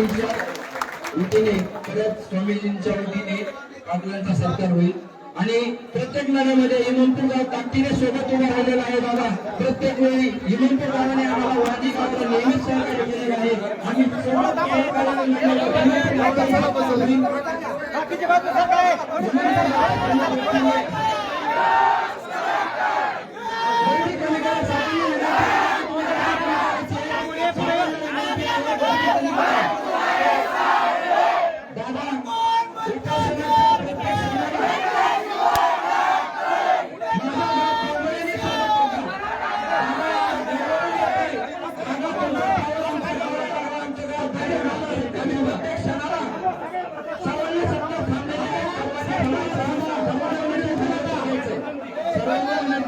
स्वामीजींच्या वतीने परत स्वामीजींच्या वतीने पाटलांचा सत्कार होईल. आणि प्रत्येक लढ्यामध्ये इमामपूर गाव ताकदीने सोबत उभा राहिलेला आहे बाबा. प्रत्येक वेळी इमामपूर गावाने आम्हाला वादी गावाला नेहमीच सहकार्य केलेलं आहे. आम्ही सोबत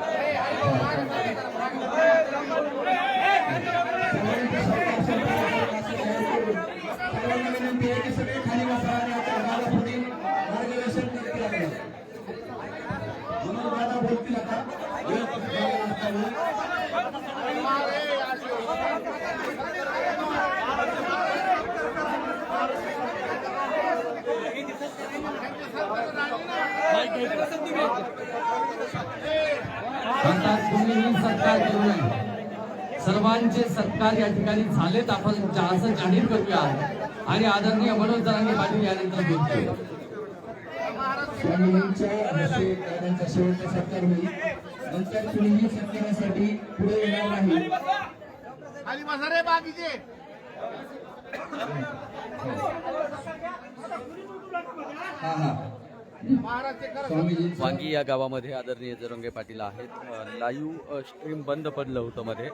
काही काळाने इमामपूर गावाचा साथ होईल. सर्वांना विनंती आहे की सगळे खाली बसा आणि आपल्या गावापुढील मार्गदर्शन करतील आपल्याला. म्हणून दादा बोलतील आता व्यवस्थित जागा असल्यामुळे. म्हणतात कुणीही सत्कार करू नये सर्वांचे सत्कार या ठिकाणी झालेत. आपण असं जाहीर करूया आणि आदरणीय मनोज जरांगे पाटील यानंतर बोलतो स्वामींच्या हस्ते दादांचा शेवटचा सत्कार होईल. नंतर कुणीही सत्कारासाठी पुढे येणार नाही. खाली बसा रे बाकीचे हा हा. वांगी या गावामध्ये आदरणीय जरंगे पाटील आहेत. लाईव्ह स्ट्रीम बंद पडलं होतं मध्ये.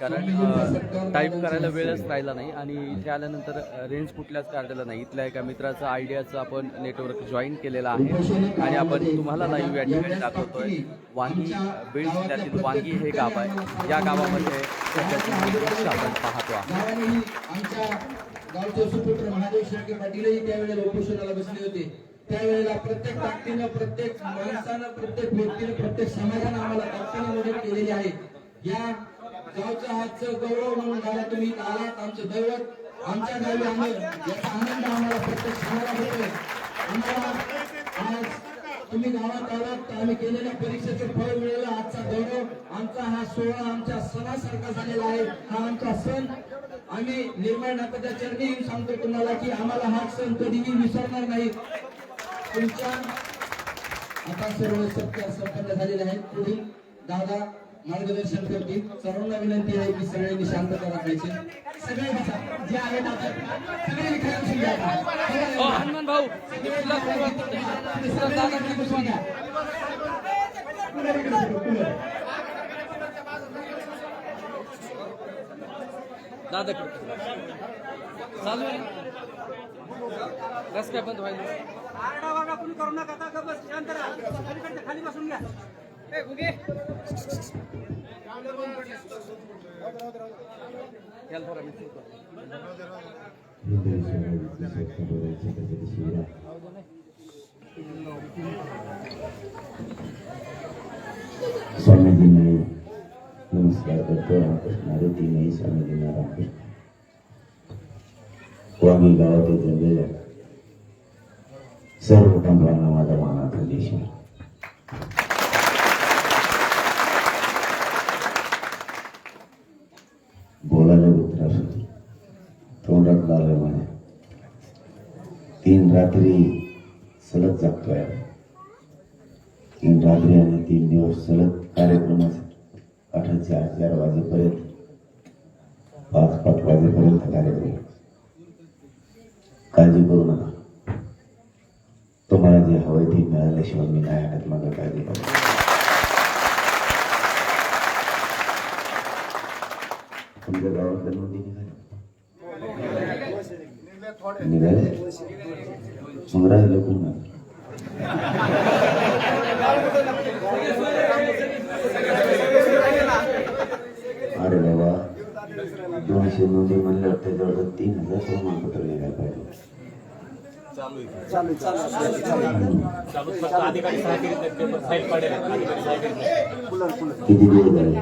कारण टाईप करायला वेळच राहिला नाही आणि इथे आल्यानंतर रेंज कुठल्याच काढलेला नाही. इथल्या एका मित्राचं आयडियाचं आपण नेटवर्क जॉईन केलेलं आहे. आणि आपण तुम्हाला लाईव्ह या ठिकाणी दाखवतोय. वांगी बीड जिल्ह्यातील वांगी हे गाव आहे. या गावामध्ये आपण पाहतो आहोत. आमच्या गावचे सुपुत्र महादेव शेळके पाटीलही त्यावेळेला उपोषणाला बसले होते. त्यावेळेला प्रत्येक ताकदीनं प्रत्येक माणसानं प्रत्येक व्यक्तीनं प्रत्येक समाजानं आम्हाला ताकदीनं मदत केलेली आहे या गावच्या हातचं गौरव म्हणून गावात तुम्ही आलात आमचं दैवत आमच्या गावी आम्ही याचा आनंद आम्हाला प्रत्येक समाजात होतोय आम्हाला आज तुम्ही गावात आलात तर आम्ही केलेल्या परीक्षेचं फळ मिळालं. आजचा गौरव आमचा हा सोहळा आमच्या सणासारखा झालेला आहे. हा आमचा सण आम्ही निर्माण नाथाच्या चरणी सांगतो तुम्हाला की आम्हाला हा सण कधीही विसरणार नाही. तुमच्या आता सर्व सत्कार संपन्न झालेले आहेत. पुढील दादा मार्गदर्शन करतील. सर्वांना विनंती आहे की सगळ्यांनी शांतता राखायची सगळे बसा. जे आहेत आता. सगळे. हनुमान भाऊ. इकडे. बसून चालू आहे रस काय बंद व्हायला. आरडा वारडा कोणी करू नका का बस, शांत राहा खाली बसून घ्या ए घुगे याला थोडा स्वामीजींनी नमस्कार करतो रामकृष्ण आरतीने स्वामीजींना रामकृष्ण वाणी गावातील जमलेल्या सर्व कुटुंबांना माझा मानाचा देश बोलायला त्रास होतो तोंडात लागलं माझ्या तीन रात्री सलग जगतोय तीन रात्री आणि तीन दिवस सलग कार्यक्रम अठरा चार चार वाजेपर्यंत पाच पाच वाजेपर्यंत कार्यक्रम. काळजी करू नका. तुम्हाला जे हवंय ते मिळाल्याशिवाय मी काय हटत माझं काळजी करू तुमच्या गावात नोंदी निघाल्या? निघाले मग राहिलं पुन्हा अरे बाबा दोनशे नोंदी म्हणल्यावर त्याच्यावर तर तीन हजार प्रमाणपत्र निघायला पाहिजे. किती दिवस झाले?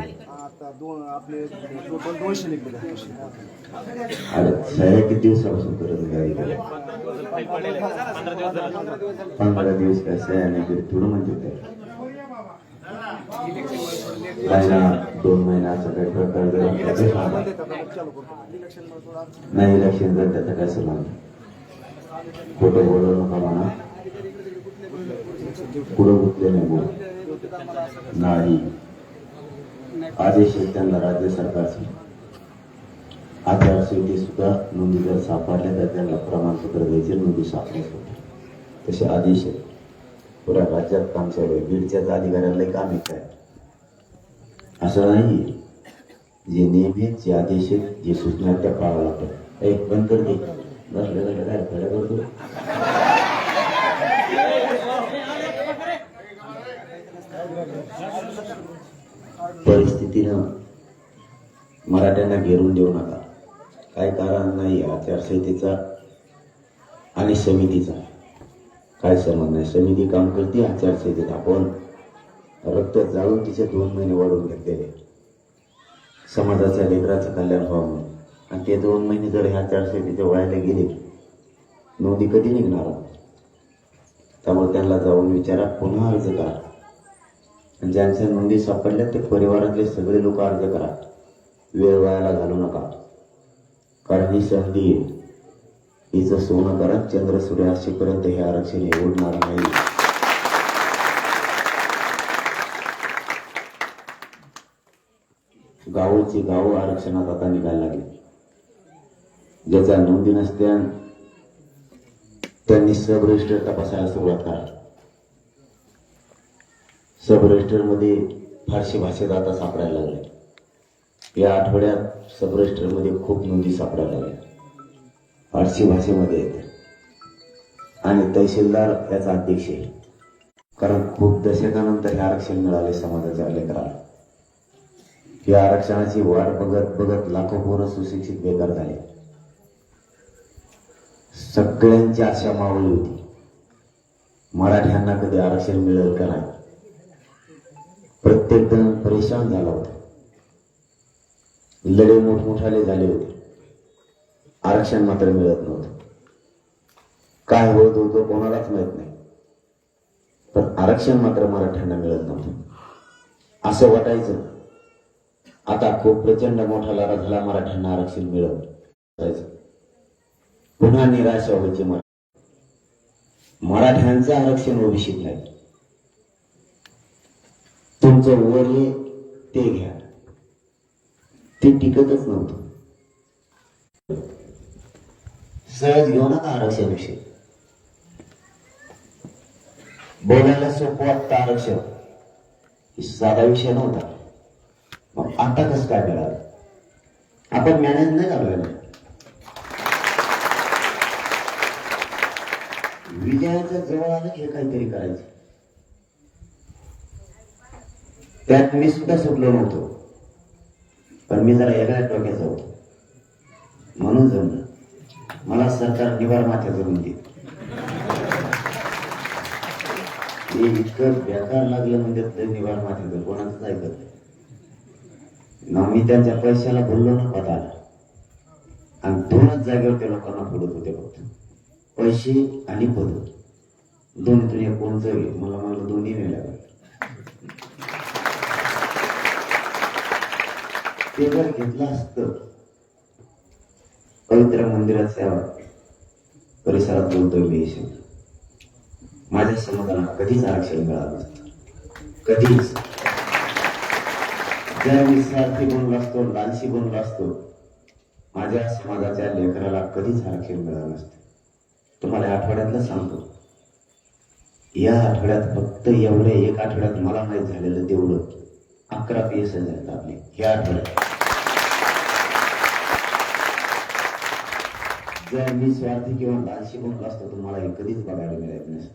अरे सह्या किती दिवसापासून करत गाडी? पंधरा दिवस काय केली थोडं म्हणजे काय दोन महिन्याचा काही प्रकार नाही. इलेक्शन जर त्याचा काय संबंध खोटं बोलू नका म्हणा. पुढं गुंतले नाही बोल. नाही. आदेश आहेत त्यांना राज्य सरकारचे. आचारसंहिते सुद्धा नोंदी जर सापडल्या तर त्यांना प्रमाणपत्र द्यायचे नोंदी सापडत होते तसे आदेश आहेत. पुऱ्या राज्यात काम चालू आहे. बीडच्याच अधिकाऱ्याला काम येत आहे. असं नाही. जे नेहमीच जे आदेश आहेत जे सूचना आहेत त्या पाळाव्या लागतात. एक बंद कर दे बस झालं काय खड्या करतो? परिस्थितीनं मराठ्यांना घेरून देऊ नका. काय कारण नाही आचारसंहितेचा आणि समितीचा. काय संबंध नाही. समिती काम करते आचारसंहितेत आपण रक्त जाळून तिचे दोन महिने वाढवून घेतलेले. समाजाच्या लेकराचं कल्याण व्हावं. म्हणून आणि ते दोन महिने जर ह्या चारशे तिथे वळायला गेले नोंदी कधी निघणार? त्यामुळे त्यांना जाऊन विचारा पुन्हा अर्ज करा. आणि ज्यांच्या नोंदी सापडल्या ते परिवारातले सगळे लोक अर्ज करा. वेळ वायाला घालू नका. कारण ही संधी आहे. हिचं सोनं करा चंद्र सूर्य असेपर्यंत हे आरक्षण हे उडणार नाही. गावोची गाव आरक्षणात आता निघायला लागले. ज्याच्या नोंदी नसत्या त्यांनी सब रजिस्टर तपासायला सुरुवात करा. सब रजिस्टरमध्ये फारशी भाषेत आता सापडायला लागले. या आठवड्यात सबमध्ये खूप नोंदी सापडायला लागल्या. फारसी भाषेमध्ये येते. आणि तहसीलदार याचा अध्यक्ष आहे. कारण खूप दशकानंतर हे आरक्षण मिळाले समाजाच्या लेकराला. की आरक्षणाची वाट बघत बघत लाखो पोरं सुशिक्षित बेकार झाले. सगळ्यांची आशा मावळी होती. मराठ्यांना कधी आरक्षण मिळेल का नाही? प्रत्येक जण परेशान झाला होता. लढे मोठमोठाले झाले होते. आरक्षण मात्र मिळत नव्हतं. काय होत होतं कोणालाच माहीत नाही. पण आरक्षण मात्र मराठ्यांना मिळत नव्हतं. असं वाटायचं आता खूप प्रचंड मोठा लढा झाला मराठ्यांना आरक्षण मिळवलं पुन्हा निराशा व्हायची मरा मराठ्यांचं आरक्षण ओबीसीत नाही. तुमचं उरले ते घ्या. ते टिकतच नव्हतं. सहज घेऊ नका आरक्षणाविषयी बोलायला सोपं वाटतं आरक्षण. साधा विषय नव्हता. आता कसं काय मिळालं आपण मॅनेज नाही झालो विजयाच्या जवळ आलं की हे काहीतरी करायचं. त्यात मी सुद्धा सुटलो नव्हतो. पण मी जरा वेगळ्या डोक्याचा होतो. म्हणून जमलं. मला सरकार निवार माथ्या जमून देत इतकं बेकार लागलं म्हणजे ते निवार माथ्याचं कोणाचंच ऐकत नाही. मग मी त्यांच्या पैशाला बोललो ना पदाला. आणि दोनच जागेवर त्या लोकांना बोलत होते फक्त. पैसे आणि पद. दोन्हीतून एक कोणतं घे मला मला दोन्ही नाही लागत. ते जर घेतलं असतं पवित्र मंदिरात सेवा परिसरात बोलतोय मी शब्द. माझ्या समाजाला कधीच आरक्षण मिळालं कधीच. ज्या मी स्वार्थी बनलो असतो लालशी बनलो असतो माझ्या समाजाच्या लेकराला कधीच आरक्षण मिळालं नसतं. तुम्हाला आठवड्यातलं सांगतो. या आठवड्यात फक्त एवढे एक आठवड्यात मला माहीत झालेलं तेवढं अकरा पी एस आहेत आपले. या आठवड्यात. जर मी स्वार्थी किंवा लालशी बनलो असतो तर मला हे कधीच बघायला मिळत नसतं.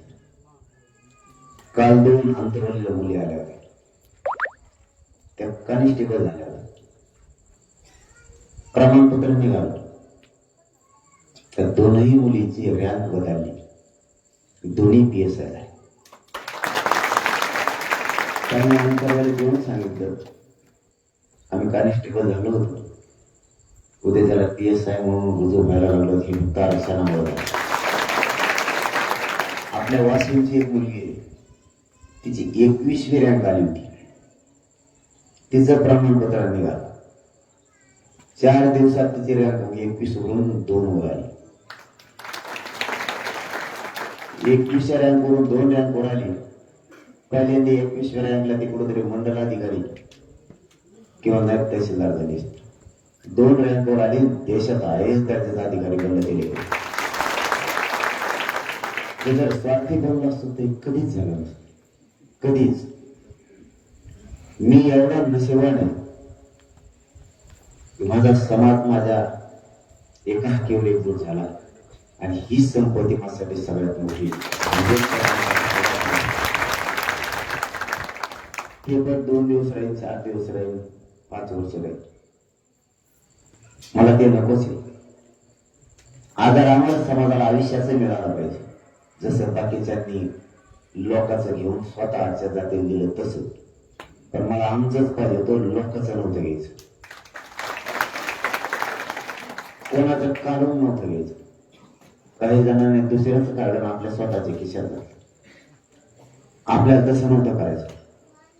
काल दोन अंतरवलेल्या मुली आल्या होत्या. त्या कनिष्ठिक झाल्या प्रमाणपत्र निघालं. तर दोनही मुलीची रँक बदलली दोन्ही पी एस आय त्यांनी अंतरवाले जेवण सांगितलं? आम्ही कॉन्स्टेबल झालो होतो. उद्या त्याला पी एस आय म्हणून रुजू व्हायला लागलो की मुक्ता आरक्षणामुळे आपल्या वाशिमची एक मुलगी आहे. तिची एकवीसवी रँक आली होती. तिचं प्रमाणपत्र निघालं. चार दिवसात तिची रँक एकवीस वरून दोन वर आली. एकवीसच्या रँक वरून दोन रँक वर आली. पहिल्यांदा एकवीसव्या रँकला ती कुठेतरी मंडलाधिकारी किंवा नायब तहसीलदार झाली दोन रँकवर आली. देशात आहेच दर्जाचा अधिकारी बनले गेले. ते जर स्वार्थी बनलं असतं ते कधीच झालं नसतं. कधीच. मी एवढा नशिबान आहे माझा समाज माझ्या एका केवळ एकजूट झाला. आणि ही संपत्ती माझ्यासाठी सगळ्यात मोठी हे पण दोन दिवस राहील चार दिवस राहील पाच वर्ष राहील मला ते नकोच आहे. आधार आम्हाला समाजाला आयुष्याचं मिळालं पाहिजे. जसं बाकीच्यांनी लोकांचं घेऊन स्वतःच्या जातीला दिलं तसं. तर मला आमचंच पाहिजे तो लोकांचं नव्हतं घ्यायचं. कोणाचं काढून नव्हतं घ्यायचं. काही जणांनी दुसऱ्याच काढलं आपल्या स्वतःच्या खिशात आपल्याला तसं नव्हतं करायचं.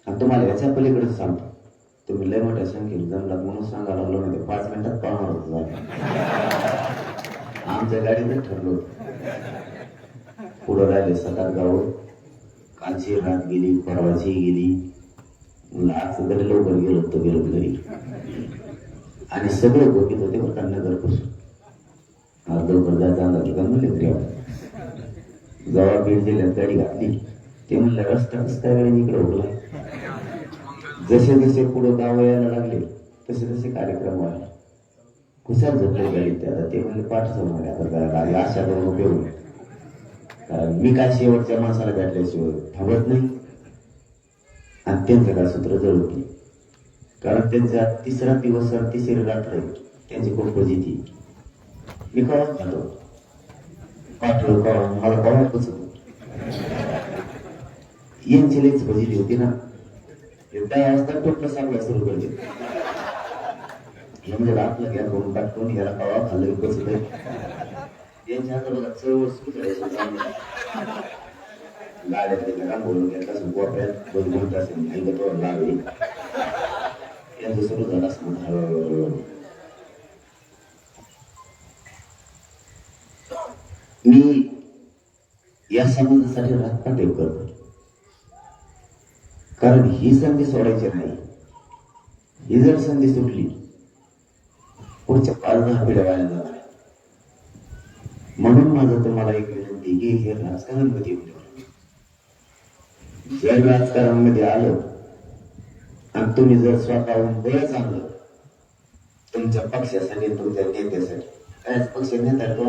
आणि तुम्हाला याच्या पलीकडे सांगतो. तुम्ही लय मोठ्या संख्येने जमलात म्हणून सांगायला लागलो नाही तर पाच मिनिटात पाहणार होतो आमच्या गाडीतच ठरलो होतं. पुढं राहिले सकाळ गाव. कालची रात गेली परवाची गेली. म्हणलं आज लवकर गेलो तर गेलो घरी. आणि सगळे बघित होते बरं का नगरपासून. आज लवकर जायचा अंदाज का म्हणले तरी आपण. जेव्हा बीड जिल्ह्यात गाडी घातली. ते म्हणलं रस्ता रस्ता काय इकडे उडला जसे जसे पुढे गाव यायला लागले तसे तसे कार्यक्रम व्हायला कुशाल झोपले गाडीत ते. आता ते म्हणले पाठ म्हणे आता गाडी आशा करून उपयोग कारण मी काय शेवटच्या माणसाला भेटल्याशिवाय थांबत नाही. अत्यंत त्यांचं काय सूत्र जळत कारण त्यांचा तिसरा दिवस आणि तिसरी रात्र त्यांची खूप फजिती मी कळत झालो पाठवलं कळा मला कळत बसत यांची लईच फजिती होती ना? त्या वाजता टोपलं सांगायला सुरू करते म्हणजे आपलं घ्या करून टाकून याला कवा खाल्लं बसत यांच्या हाताला चळवळ सुरू करायचं गाड्यातले नका बोलून घेत असं कोपऱ्यात बोल बोलत असेल लावे यांचं सुरू झालं असं म्हणून हळूहळू मी या समाजासाठी राजपाट करतो कारण ही संधी सोडायची नाही ही जर संधी सुटली पुढच्या पाच दहा पिढ्या व्हायला जाणार म्हणून माझं तुम्हाला एक विनंती की हे राजकारणामध्ये येऊ जर राजकारणामध्ये आलं. आणि तुम्ही जर स्वतःहून बळच चांगलं तुमच्या पक्षासाठी तुमच्या नेत्यासाठी काय पक्ष नेता तो?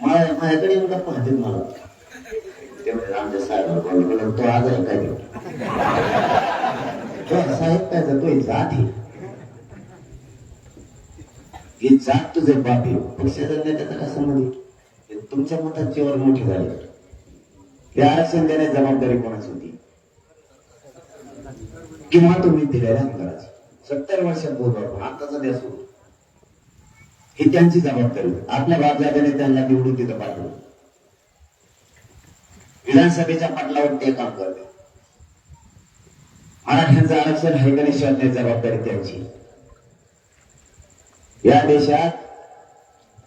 मला माझ्याकडे येऊन गप्पा हातील मला. ते म्हणजे आमच्या साहेबांना बोलले, तो आज आहे काय तो? साहेब काय तो जात आहे. ही जात तुझे बाप आहे. पक्षाचा नेत्याचा का संबंध तुमच्या मतात जीवन मोठे झाली ते आरक्षण देण्याची जबाबदारी कोणाची होती? किंवा तुम्ही दिलेल्या आमदाराची सत्तर वर्षात आताचा द्या ही त्यांची जबाबदारी आपल्या बापदादाने त्यांना निवडून तिथं पाठवलं. विधानसभेच्या पाटलावर ते काम करते मराठ्यांचं आरक्षण आहे का शोधण्याची जबाबदारी त्यांची. या देशात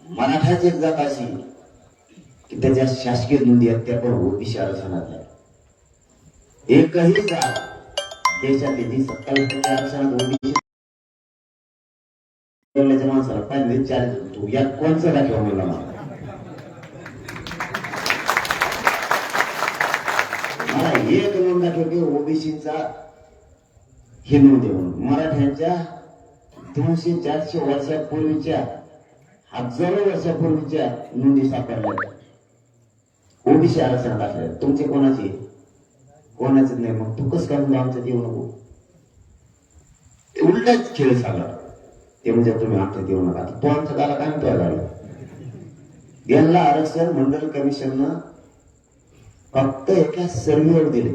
मराठाच एक जात अशी की त्याच्या शासकीय नोंदी आहेत त्या पण ओबीसी आरक्षणात आहेत एकही जात देशात सत्तावीस टक्के आरक्षणात ओबीसी माणसाला पाहिजे चाळीस तू मला? मला एक नोंद दाखव की ओबीसीचा हे नोंद मराठ्यांच्या दोनशे चारशे वर्षापूर्वीच्या हजारो वर्षापूर्वीच्या नोंदी सापडल्या. ओबीसी आरक्षण दाखल्या तुमचे कोणाचे? कोणाचे नाही? मग तू कसं काय म्हणतो आमच्यात येऊ नको? उलटाच खेळ सांगा ते म्हणजे तुम्ही आमच्यात येऊ नका. तो आमच्या गाला काय म्हणतोय गाडी यांना आरक्षण मंडल कमिशननं फक्त एका सर्व्हेवर दिले.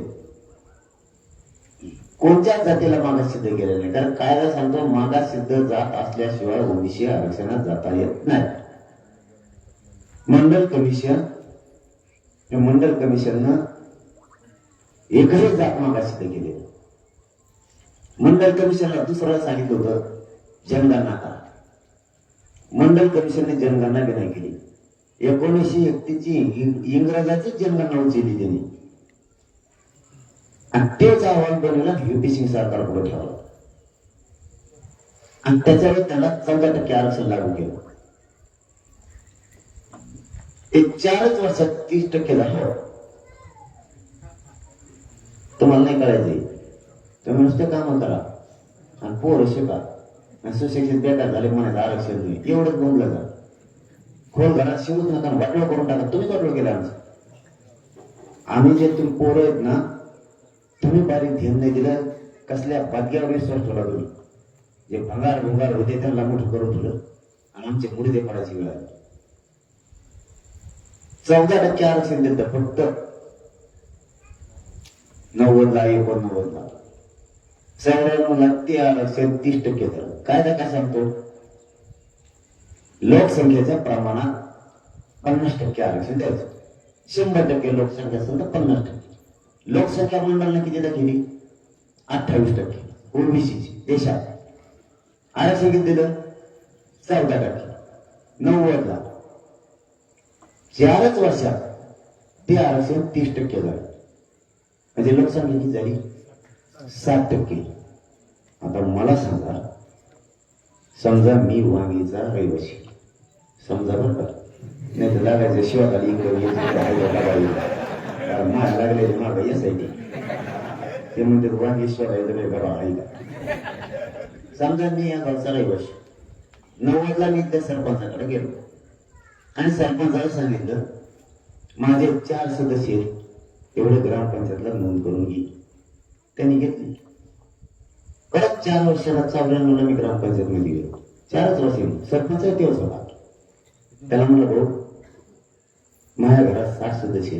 कोणत्याच जातीला मागास सिद्ध केले नाही. कारण कायदा सांगतो मागास सिद्ध जात असल्याशिवाय ओबीसी आरक्षणात जाता येत नाही. मंडल कमिशन या मंडल कमिशननं एकही जात मागास सिद्ध केले मंडल कमिशनला दुसरं सांगितलं होतं जनगणना करा. मंडल कमिशनने जनगणना बी नाही केली. एकोणीसशे एकतीची इंग्रजाची जनगणना उचलली त्यांनी. आणि तेच अहवाल बनवला व्हीपी सिंग सरकार पुढे ठेवला. आणि त्याच्यावर त्याला चौदा टक्के आरक्षण लागू केलं. ते चारच वर्षात तीस टक्के झालं. तुम्हाला नाही करायचे तुम्ही नुसतं काम करा. आणि पोर शिका. आणि सुशिक्षित बेकार झाले म्हणायचं आरक्षण नाही एवढंच बोललं जा खोल घरात शिवूच नका वाटलं करून टाका. तुम्ही वाटलं केलं आमचं. आम्ही जे तुम्ही पोरं आहेत ना तुम्ही बारीक ध्यान नाही दिलं कसल्या बादग्यावर विश्वास ठेवला तुम्ही? जे भंगार भंगार होते त्यांना मोठं करून ठेवलं. आणि आमचे मुडदे पडायची वेळ आली. चौदा टक्के आरक्षण देतं फक्त नव्वदला एकोणनव्वदला. चौऱ्याण्णवला ते आरक्षण तीस टक्के झालं कायदा काय सांगतो? लोकसंख्येच्या प्रमाणात पन्नास टक्के आरक्षण द्यायचं. शंभर टक्के लोकसंख्या असेल तर पन्नास टक्के. लोकसंख्या मंडळाने किती केली अठ्ठावीस टक्के. ओबीसीची देशात. आरक्षण किती दिलं? चौदा टक्के. नव्वदला. चारच वर्षात ते आरक्षण तीस टक्के झालं. म्हणजे लोकसंख्या किती झाली? सात टक्के. आता मला सांगा समजा मी वांगीचा रहिवासी. समजा बरं का. नाही तर लागायचं शिवाखाली इकडे माग लागले माग येस आहे ते. म्हणते वांगी शिवाय बघा आहे का समजा मी या गावचा रहिवासी. नव्वदला मी त्या सरपंचाकडे गेलो. आणि सरपंचाला सांगितलं माझे चार सदस्य आहेत एवढे ग्रामपंचायतला नोंद करून घे. त्यांनी घेतली. परत चार वर्षाला चौऱ्याण्णवला मी ग्रामपंचायत मध्ये गेलो. चारच वर्ष सरपंच तेव्हाच होता त्याला म्हणलं भाऊ माझ्या घरात साठ सदस्य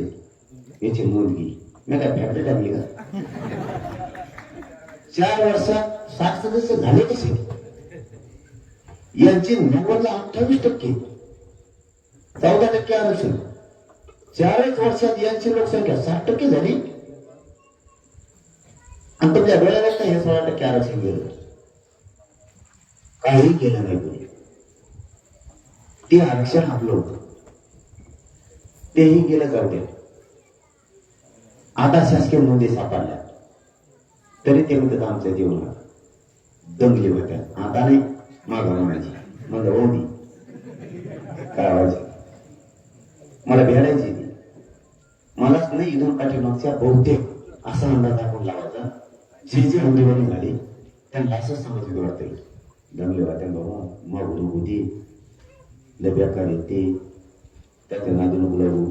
याची नोंद घे. मी काय फॅक्टरी टाकली का? चार वर्षात साठ सदस्य झाले कसे? यांची नव्वदला अठ्ठावीस टक्के. चौदा टक्के आरक्षण चारच वर्षात यांची लोकसंख्या साठ टक्के झाली. आणि तुमच्या डोळ्याला नाही हे सोळा टक्के आरक्षण गेलं. काही केलं नाही कोणी. ते आरक्षण आपलं होतं. तेही गेलं जाऊ दे आता शासकीय नोंदी सापडल्या. तरी ते म्हणतात आमच्या जीवनात दंगली होत्या. आता नाही. मागं म्हणायची म्हणजे होती करावायची. मला भेटायची ती मलाच नाही इथून पाठीमागच्या बहुतेक असा अंदाज आपण लावायचा. जे जे आंदोलन झाली त्यांना असंच सांगत वाटते दंगली होत्या बाबा. मग होती लब्याकार बेकार येते. त्याच्या नादून बोलावू.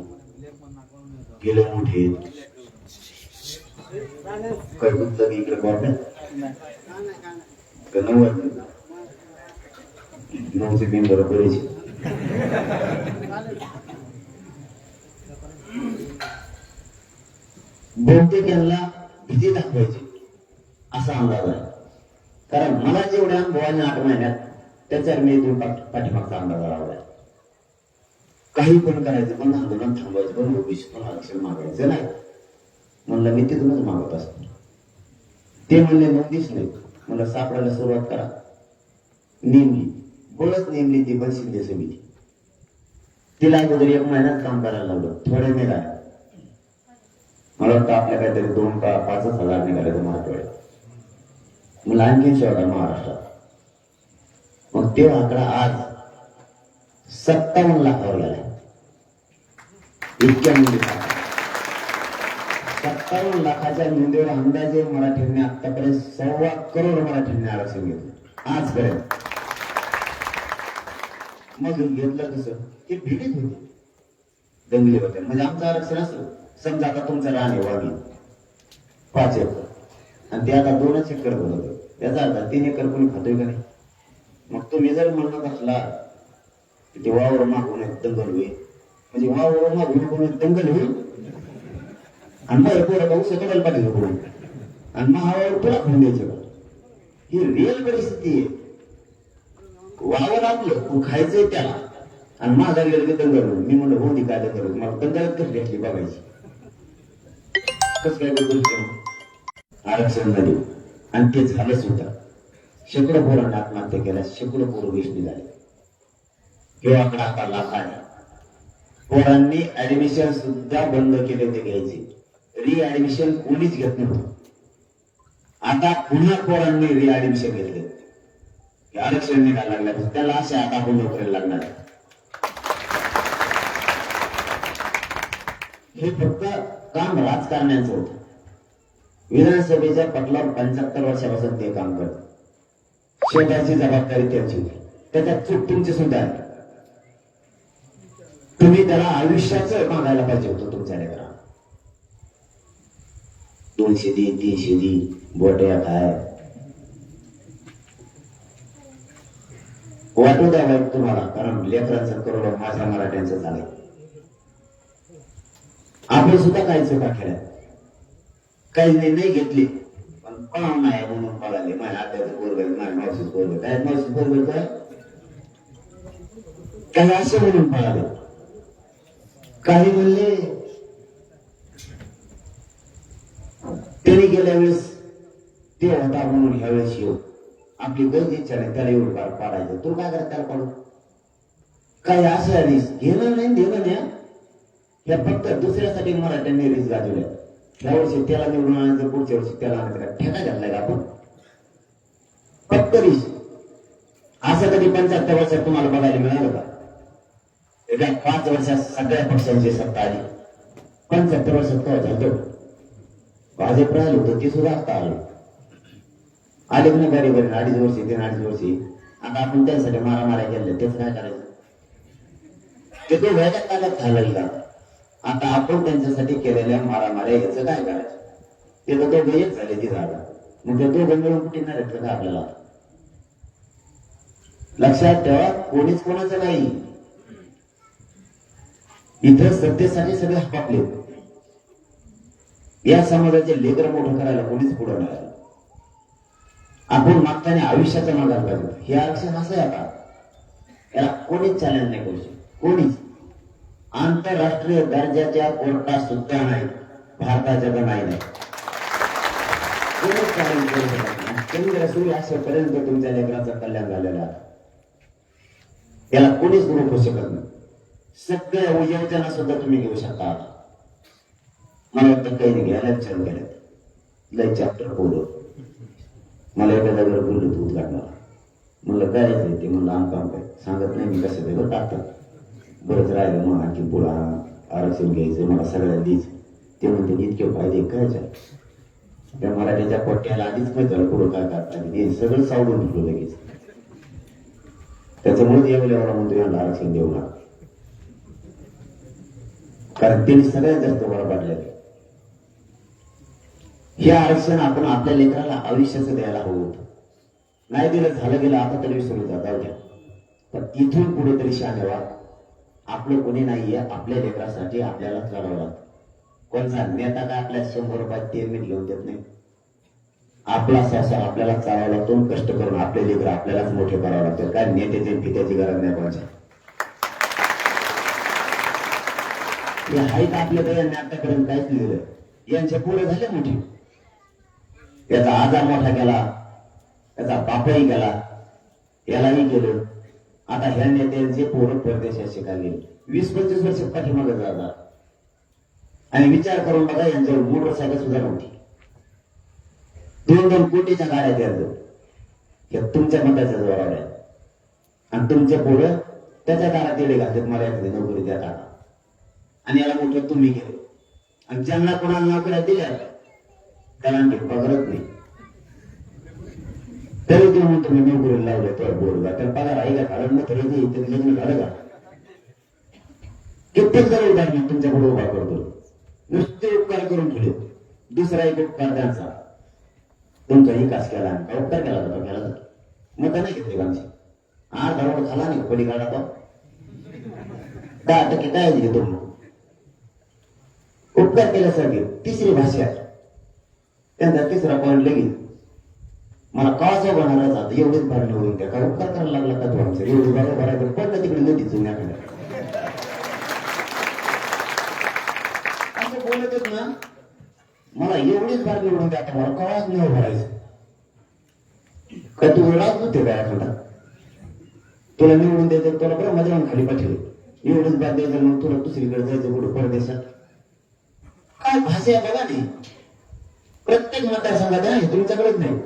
गेले मोठे. काय गुंतलं इकडे कॉर्नर का नव्वद नऊशे तीन बरोबर बहुतेक यांना भीती दाखवायची. असा अंदाज आहे. कारण मला जेवढ्या अनुभवाने आठ महिन्यात त्याच्यावर मी दोन पाठीमागचा अंदाज लावलाय. काही पण करायचं पण आंदोलन थांबवायचं पण ओबीसी पण आरक्षण मागायचं नाही. म्हणलं मी तिथूनच मागत असतो. ते म्हणले नोंदीच नाही मला सापडायला सुरुवात करा. नेमली. बोलच नेमली ती पण शिंदे समिती. तिला अगोदर एक महिन्यात काम करायला लागलं थोड्या वेळात मला वाटतं आपल्या काहीतरी दोन का पाचच हजार निघाले तर मराठवाड्यात मला आणखीन शोधा महाराष्ट्रात. मग तो आकडा आज सत्तावन्न लाखावर गेला इतक्या मुली सत्तावन्न लाखाच्या नोंदीवर अंदाजे मराठ्यांनी आतापर्यंत सव्वा करोड मराठ्यांनी आरक्षण घेतलं. आजपर्यंत. मग घेतलं कसं? ते भीडीत होते. दंगली होते म्हणजे आमचं आरक्षण असलं समजा आता तुमचं रान आहे पाच एकर. आणि ते आता दोनच एकर बनवतो त्याचा अर्थ तीन एकर कोणी खातोय का नाही? मग तुम्ही जर म्हणत असला की ते वावर मागून दंगल होईल. म्हणजे वावर मागून कोण दंगल होईल. आणि मग पोरं पाहू सकल पाठीचं करून आणि मग हवावर तुला खाऊन द्यायचं ही रिअल परिस्थिती आहे. वावर आपलं तू खायचंय त्याला. आणि माझा गेलं की दंगल होईल. मी म्हणलं हो दी काय दंगल होईल? मला दंगलच कशी घेतली बघायची. आरक्षण झाले आणि ते झालंच होतं शेकडो पोरांना आत्महत्या केल्या शेकडो पोरं झाले. किंवा आकडा आता लाख आहे पोरांनी ऍडमिशन सुद्धा बंद केले होते घ्यायचे. री ऍडमिशन कोणीच घेत नव्हतं. आता पुन्हा पोरांनी री ऍडमिशन घेतले आरक्षण निघायला लागलं. त्याला असे आता आपण नोकरीला लागणार हे फक्त काम राजकारण्याचं होतं. विधानसभेच्या पटलावर पंच्याहत्तर वर्षापासून ते काम करत. शेवटाची जबाबदारी त्यांची. होती त्याच्यात चूक तुमची सुद्धा आहे. तुम्ही त्याला आयुष्याच मागायला पाहिजे होतं तुमच्या लेकरा दोनशे दी तीनशे दी बोट्या काय वाटू द्या तुम्हाला कारण लेकरांचं करोड माझ्या मराठ्यांचं झालंय. आपण सुद्धा काही चुका केल्या. काही निर्णय घेतले पण पळाव नाही म्हणून पळाले. माझ्या आत्याचं बरोबर माझ्या मावशीच पोरग काय मावशीच बरोबर काय काही असं म्हणून पळाले. काही म्हणले त्यांनी गेल्या वेळेस ते होता म्हणून ह्या वेळेस येऊ. आपली गरज इच्छा नाही त्याला एवढं पाडायचं. तू काय करत त्याला पाडू काही असं आहे घेणं नाही देणं नाही त्या या फक्त दुसऱ्यासाठी मराठ्यांनी रीस गाजवल्या. या वर्षी त्याला निवडून आणायचं पुढच्या वर्षी त्याला आणायचं ठेका घातलाय का आपण? फक्त रिस असं कधी पंच्याहत्तर वर्षात तुम्हाला बघायला मिळालं का? एका पाच वर्षात सगळ्या पक्षांची सत्ता आली. पंच्याहत्तर वर्षात काय झालं भाजप राहिलं होतं ते सुद्धा आता आलं. आले ना गाडी बरे अडीच वर्षी तीन अडीच वर्षी. आता आपण त्यांच्यासाठी मारामाऱ्या केल्या तेच काय करायचं? ते तो वेळच्या काळात घालायला लागला. आता आपण त्यांच्यासाठी केलेल्या मारामाऱ्या याचं काय करायचं? ते तर दोघं एक झाले ती झाडं मग ते दोघं मिळून कुठे नाही का आपल्याला लक्षात ठेवा कोणीच कोणाचं नाही. इथं सत्तेसाठी सगळे हपापले या समाजाचे लेकर मोठं करायला कोणीच पुढं नाही आपण मागताना आयुष्याचा मागायला पाहिजे. हे आरक्षण असं आहे आता. याला कोणीच चॅलेंज नाही करू शकत. कोणीच. आंतरराष्ट्रीय दर्जाच्या कोर्टा सुद्धा नाही भारताच्या तर नाही नाही कोणीच केंद्र सुरू असेपर्यंत तुमच्या लेकराचं कल्याण झालेलं आहे. याला कोणीच रोखू शकत नाही. सगळ्या योजना सुद्धा तुम्ही घेऊ शकता. मला वाटतं काही नाही घ्यायला छान गेल्यात लय चॅप्टर बोलू. मला एका जागेवर बोललो तू उद्घाटनाला म्हणलं करायचं ते? म्हणलं आम काम काय? सांगत नाही मी कसं ते टाकतात. बरंच राहिलं मग आणखी पुढं आरक्षण घ्यायचं मला सगळ्यांनीच ते म्हणते इतके फायदे काय त्या मराठीच्या पट्ट्याला आधीच माहिती झालं पुढं काय करतात हे सगळं सावडून ठेवलं लगेच. त्याच्यामुळे एवढ्या एवढा म्हणतो यांना आरक्षण देऊ नका. कारण त्यांनी सगळ्यात जास्त वर पाडले हे आरक्षण आपण आपल्या लेकराला आयुष्याचं द्यायला हवं होतं. नाही दिलं झालं गेलं आता तरी विसरून जाता जाऊ द्या. पण इथून कुठेतरी तरी शहाण्या आपलं कोणी नाहीये आपल्या लेकरासाठी आपल्यालाच लढावं लागतं. कोणता नेता काय आपल्या शंभर रुपयात ते मीठ घेऊन देत नाही? आपला शासन आपल्याला चालावा लागतो कष्ट करून आपले लेकर आपल्यालाच मोठे करावं लागतं. काय नेत्याची आणि पित्याची गरज नाही कोणाच्या हे आहेत आपल्याकडे यांनी आतापर्यंत काहीच लिहिलं. यांच्या पुढे झाले मोठे. याचा आजार मोठा केला त्याचा बापही केला यालाही केलं. आता ह्या नेत्यांचे पोरं परदेशात शिकायला वीस पंचवीस वर्ष पाठीमागे जातात आणि विचार करून बघा यांच्यावर मोटरसायकल सुद्धा नव्हती. दोन दोन कोटीच्या गाड्या त्या या तुमच्या मताच्या जोरावर आहे. आणि तुमचे पोरं त्याच्या दारात दिले घालतात मला एखादी नोकरी द्या टाका आणि याला मोठं तुम्ही केलं. आणि ज्यांना कोणाला नोकऱ्या दिल्या त्याला आणखी नाही. तरी ते म्हणतो मी बोलून लावलं तो बोलला तर पगार आहे का कारण मग तरी ते इथे लग्न झालं का कित्येक जण उदाहरण तुमच्या उभा करतो नुसते उपकार करून ठेवले दुसरा एक उपकार त्यांचा तुमचा विकास केला आणि उपकार केला जातो केला जातो मत नाही घेतले आमची अर्धा रोड खाला नाही पलीकडा तो दहा टक्के काय दिले उपकार केल्यासारखे तिसरी भाषा त्यांचा तिसरा पॉईंट लगेच मला काचा बनायला जात एवढेच भार होईल द्या काय उपकार करायला लागला का तू आमचं एवढी भार भरायचं पडलं तिकडे नदी जुन्याकडे असं बोलतच ना. मला एवढीच भार निवडून द्या आता. मला कवाच नाही भरायचं का तू वेळाच होते काय एखादा तुला निवडून द्यायचं तुला बरं मजा खाली पाठवे एवढंच बाद द्यायचं मग तुला दुसरीकडे जायचं कुठं? परदेशात? काय भाषा आहे बघा नाही प्रत्येक मतदारसंघात आहे तुमच्याकडेच नाही.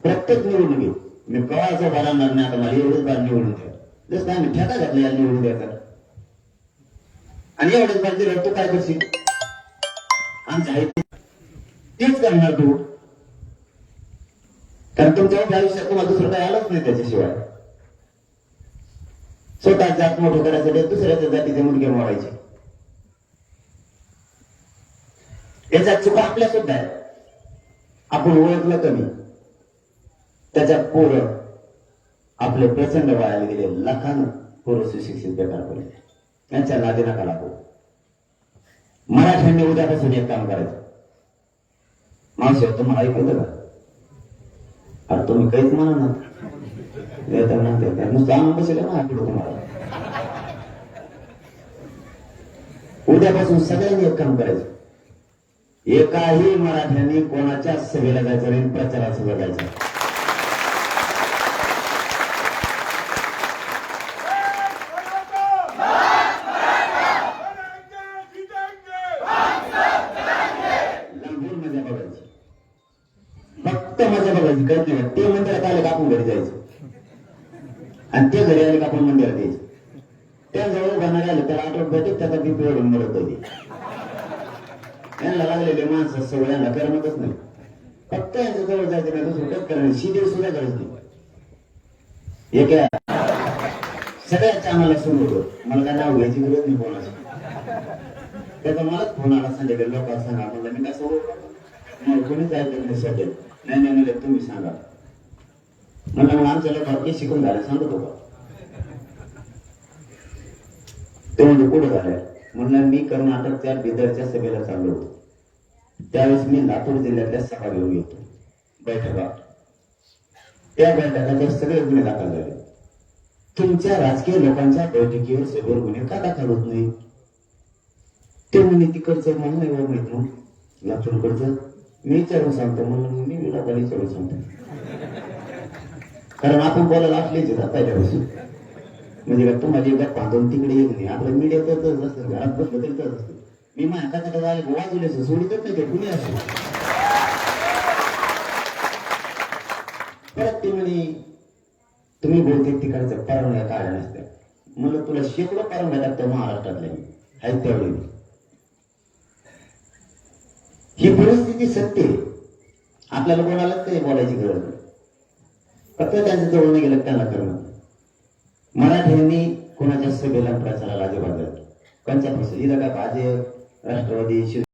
प्रत्येक निवडणुकीत मी कवाचा भरणार नाही आता मला एवढंच बार निवडून द्या जसं आम्ही ठेका घातला या निवडून द्यायचा आणि एवढंच बार दिलं तू काय करशील? आमचं आहे तेच करणार तू. कारण तुमच्या आयुष्यात तुम्हाला दुसरं काय आलंच नाही त्याच्याशिवाय. स्वतः जात मोठं करायसाठी दुसऱ्याच्या जातीचे मुलगे मोडायचे. याच्यात चुका आपल्या सुद्धा आहे आपण ओळखलं कमी. त्याच्या पोर आपले प्रचंड वयाला गेले. लाखानं पोरं सुशिक्षित बेकार पडले. त्यांच्या नादी नका लागू. मराठ्यांनी उद्यापासून एक काम करायचं. मावशी तुम्हाला ऐकवलं का? अरे तुम्ही काहीच म्हणा ना ते नुसतं आणून बसले ना पुढे तुम्हाला. उद्यापासून सगळ्यांनी एक काम करायचं. एकाही मराठ्यांनी कोणाच्या सभेला जायचं नाही प्रचारात जायचं नाही. लांबून मजा बघायची फक्त मजा बघायची कळत नाही ते मंदिरात आले का आपण घरी जायचं? आणि ते घरी आले का आपण मंदिरात यायचं? त्या जवळ जाणारे आले त्याला आठवत भेटत त्याचा बीपी वाढून मरत होती. यांना लागलेले माणसं सगळ्यांना करमतच नाही. फक्त यांच्या जवळ जायचं नाही दुसरं काहीच करायचं शिदेव सुद्धा गरज नाही. एका सगळ्याच्या आम्हाला सुरू होतो. मला काय नाव घ्यायची गरज नाही कोणाची. त्याचा मलाच फोन आला संध्याकाळी लोकांना सांगा म्हणलं मी कसं मग कोणीच ऐकत नाही सध्या नाही नाही नाही तुम्ही सांगा म्हणलं मग आमच्याला बाकी शिकून झालं सांगत होता ते म्हणजे पुढे झालं म्हणलं मी कर्नाटकच्या बिदरच्या सभेला चाललो होतो. त्यावेळेस मी लातूर जिल्ह्यातल्या सभा घेऊन येतो. बैठका. त्या बैठकाचे सगळे गुन्हे दाखल झाले. तुमच्या राजकीय लोकांच्या बैठकीवर सभेवर गुन्हे का दाखल होत म्हणजे नाही ते म्हणे तिकडचं मला नाही बरं माहीत मग लातूरकडचं मी विचारून सांगतो म्हणून मी विरोधाला विचारून सांगतो. कारण आपण बोलायला असलेच आहेत पहिल्यापासून म्हणजे का तुम्हाला एकदा बांधून तिकडे येत नाही आपलं मीडिया तर असतं. घरात बसलं तरी तसंच असतं. मी माझ्या हाताकडे जायला गोवा असं सोडितच नाही ते कुणी असं. परत ते म्हणे तुम्ही बोलते तिकडचं परवानग्या काढल्या नसत्या मला तुला शेकडो परवानग्या लागतं महाराष्ट्रातल्या. मी आहेत तेवढे ही परिस्थिती सत्य आपल्याला कोणालाच काही बोलायची गरज नाही. फक्त त्यांच्या जवळ गेलं त्यांना करणं मराठ्यांनी कोणाच्या सभेला प्रचाराला अजिबात जात कोणत्या प्रश्न का भाजप राष्ट्रवादी शिव